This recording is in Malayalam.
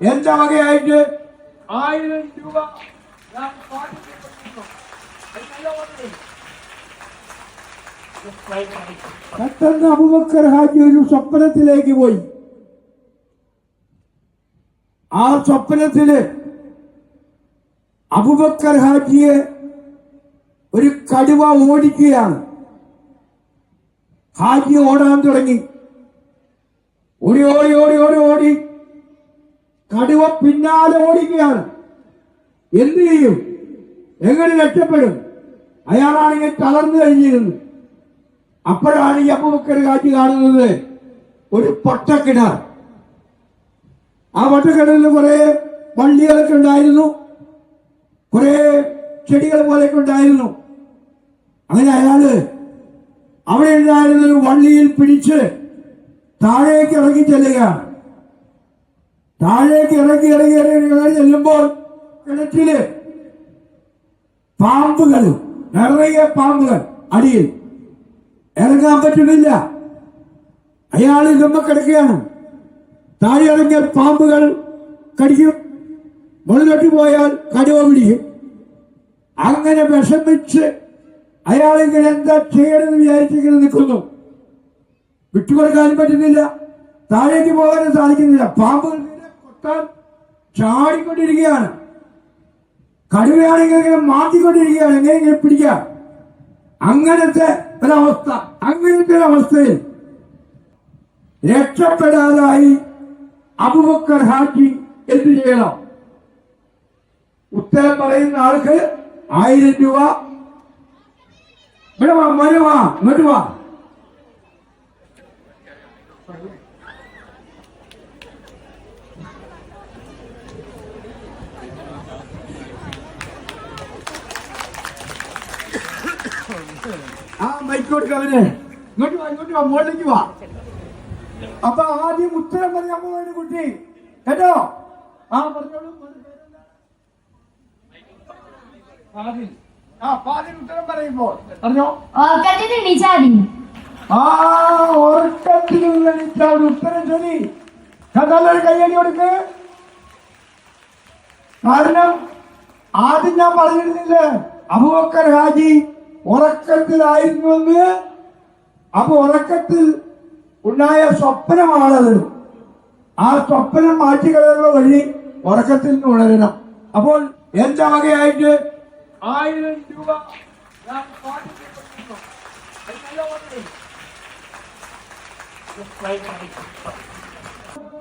എന്റെ വകയായിട്ട്? ആയിരം രൂപ ഞാൻ പാട്ടിന് പെട്ടെന്ന് അബുബക്കർ ഹാജി ഒരു സ്വപ്നത്തിലേക്ക് പോയി. ആ സ്വപ്നത്തിൽ അബുബക്കർ ഹാജിയെ ഒരു കടുവ ഓടിക്കുകയാണ്. ഹാജി ഓടാൻ തുടങ്ങി. ഓടി ഓടി ഓടി. കടുവ പിന്നാലെ ഓടിക്കുകയാണ്. എന്ത് ചെയ്യും? എങ്ങനെ രക്ഷപ്പെടും? അയാളാണെങ്കിൽ തളർന്നു കഴിഞ്ഞിരുന്നു അപ്പോഴാണ് ഈ അബുബക്കർ കാറ്റ് കാണുന്നത്. ഒരു പൊട്ടക്കിണർ ആ പൊട്ടക്കിണറിൽ കുറെ വള്ളികളൊക്കെ ഉണ്ടായിരുന്നു. കുറെ ചെടികൾ പോലെയൊക്കെ ഉണ്ടായിരുന്നു. അങ്ങനെ അയാൾ അവിടെ ഉണ്ടായിരുന്ന ഒരു വള്ളിയിൽ പിടിച്ച് താഴേക്ക് ഇറങ്ങി ചെല്ലുകയാണ്. താഴേക്ക് ഇറങ്ങി ഇറങ്ങി ഇറങ്ങി ഇറങ്ങി ചെല്ലുമ്പോൾ കിണറ്റിൽ പാമ്പുകൾ നിറയെ പാമ്പുകൾ അടിയിൽ. ഇറങ്ങാൻ പറ്റുന്നില്ല. അയാൾ ഇതുമ്പോ കിടക്കുകയാണ്. താഴെ ഇറങ്ങിയാൽ പാമ്പുകൾ കടിക്കും. മുകളിലോട്ട് പോയാൽ കടുവ പിടിക്കും. അങ്ങനെ വിഷമിച്ച് അയാൾ ഇങ്ങനെ എന്താ ചെയ്യണമെന്ന് വിചാരിച്ചിങ്ങനെ നിൽക്കുന്നു. വിട്ടുകൊടുക്കാനും പറ്റുന്നില്ല. താഴേക്ക് പോകാനും സാധിക്കുന്നില്ല. പാമ്പുകൾ കൊത്താൻ ചാടിക്കൊണ്ടിരിക്കുകയാണ്. കടുവയാണെങ്കിൽ ഇങ്ങനെ മാറ്റിക്കൊണ്ടിരിക്കുകയാണ്. എങ്ങനെ ഇങ്ങനെ പിടിക്കാം? അങ്ങനത്തെ ഒരവസ്ഥ അങ്ങനത്തെ ഒരവസ്ഥയിൽ രക്ഷപ്പെടാതായി അബുബക്കർ ഹാജി എന്ത് ചെയ്യണം? ഉത്തരം പറയുന്ന ആൾക്ക് ആയിരം രൂപ. ഇവിടെ വരുവാ ആ മൈക്ക് അവന് ഇങ്ങോട്ട് വാ ഇങ്ങോട്ട് വാ മുകളിലേക്ക് വാ. അപ്പൊ ആദ്യം ഉത്തരം പറയാൻ പോവാണ് കുട്ടി. കേട്ടോ? ആ പറഞ്ഞോളൂ. ആ ഫാദിൽ ഉത്തരം പറയുമ്പോൾ. പറഞ്ഞോ? ആ ഉറക്കത്തിൽ എണീറ്റാൽ ഉത്തരം ശരി നല്ലൊരു കയ്യടി കൊടുക്ക്. കാരണം ആദ്യം ഞാൻ പറഞ്ഞിരുന്നില്ലേ അബുബക്കർ ഹാജി ഉറക്കത്തിലായിരുന്നുവെന്ന് അപ്പൊ ഉറക്കത്തിൽ ഉണ്ടായ സ്വപ്നമാണത് ആ സ്വപ്നം മാറ്റിക്കളയുള്ള വഴി ഉറക്കത്തിൽ നിന്ന് ഉണരണം. അപ്പോൾ എന്റെ വകയായിട്ട് ആയിരം രൂപ ഞാൻ Thank you.